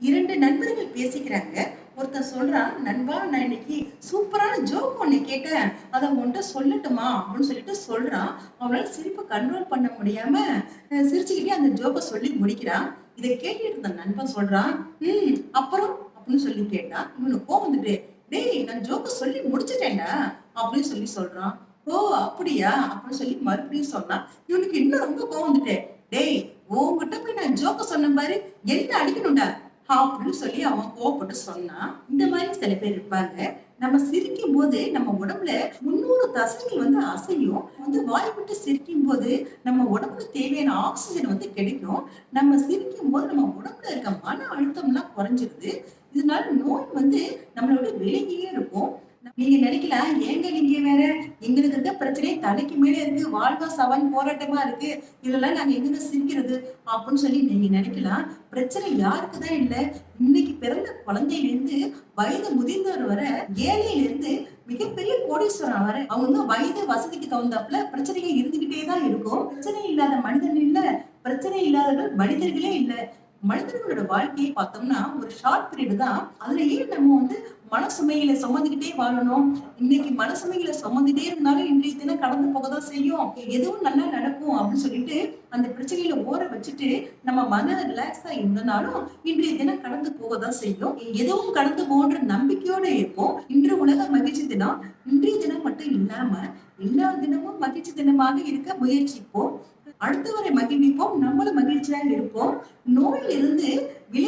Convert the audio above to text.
இரண்டு நண்பர்கள் பேசிக்கிறாங்க. ஒருத்தன் சொல்றான் நண்பா நான் இன்னைக்கு சூப்பரான ஜோக் ஒன்று கேட்டேன். அதை உன்கிட்ட சொல்லட்டுமா? அப்படின்னு சொல்லிட்டு சொல்றான். அவனால் சிரிப்பை கண்ட்ரோல் பண்ண முடியாம சிரிச்சுக்கிட்டே அந்த ஜோக்கை சொல்லி முடிக்கிறான். இதை கேட்டுட்டு இருந்த நண்பன் சொல்றான் ம் அப்புறம்? அப்படின்னு சொல்லி கேட்டான் இவனுக்கு கோவம் வந்துட்டு டேய் நான் ஜோக்கை சொல்லி முடிச்சிட்டேன்டா. அப்படின்னு சொல்லி சொல்றான். ஓ அப்படியா? அப்படின்னு சொல்லி மறுபடியும் சொன்னான் இவனுக்கு இன்னும் ரொம்ப கோவம் வந்துட்டு டேய் உங்ககிட்ட போய் நான் ஜோக்க சொன்ன பாரு என்ன அடிக்கணும்டா? அப்படின்னு சொல்லி அவன் கோவப்பட்டு சொன்னான். இந்த மாதிரி சில பேர் இருப்பாங்க. நம்ம சிரிக்கும் போது நம்ம உடம்புல முன்னூறு தசைகள் வந்து அசையும். வந்து வாய் விட்டு சிரிக்கும் போது நம்ம உடம்புக்கு தேவையான ஆக்சிஜன் வந்து கிடைக்கும். நம்ம சிரிக்கும் போது நம்ம உடம்புல இருக்க மன அழுத்தம்லாம் குறைஞ்சிருது. இதனால நோய் வந்து நம்மளோட விலகியே இருக்கும். நீங்க நினைக்கலாம் ஏங்க நீங்க வேற? எங்களுக்கு இருக்க பிரச்சனை தலைக்கு மேலே இருக்கு. வாழ்வா சவால் போராட்டமா இருக்கு. இதெல்லாம் நாங்க எங்க சிரிக்கிறது? அப்படின்னு சொல்லி நீங்க நினைக்கலாம் பிரச்சனை யாருக்கு தான் இல்ல. இன்னைக்கு பிறந்த குழந்தையில இருந்து வயது முதிர்ந்தவர் வர ஏழையில இருந்து மிகப்பெரிய கோடீஸ்வரன் வர அவங்க வயது வசதிக்கு தகுந்தாப்புல பிரச்சனைகள் இருந்துகிட்டே தான் இருக்கும். பிரச்சனை இல்லாத மனிதன் இல்ல. பிரச்சனை இல்லாதவர்கள் மனிதர்களே இல்ல. மனிதர்களோட வாழ்க்கையை பார்த்தோம்னா ஒரு ஷார்ட் பீரியட் தான். அதுலயே நம்ம வந்து மனசுமையில சுமந்துக்கிட்டே வாழணும். இன்னைக்கு மனசுமைகளை சுமந்துட்டே இருந்தாலும் இன்றைய தினம் கடந்து போக தான் செய்யும். எதுவும் நல்லா நடக்கும் அப்படின்னு சொல்லிட்டு அந்த பிரச்சனையில ஓர வச்சுட்டு நம்ம மன ரிலாக்ஸா இருந்தனாலும் இன்றைய தினம் கடந்து போக தான் செய்யும். எதுவும் கடந்து போன்ற நம்பிக்கையோட இருப்போம் இன்று உலக மகிழ்ச்சி தினம். இன்றைய தினம் மட்டும் இல்லாம எல்லா தினமும் மகிழ்ச்சி தினமாக இருக்க முயற்சிப்போம். அடுத்தவரை மகிழ்விப்போம். நம்மளும் மகிழ்ச்சியாக இருப்போம். நோயிலிருந்து விலை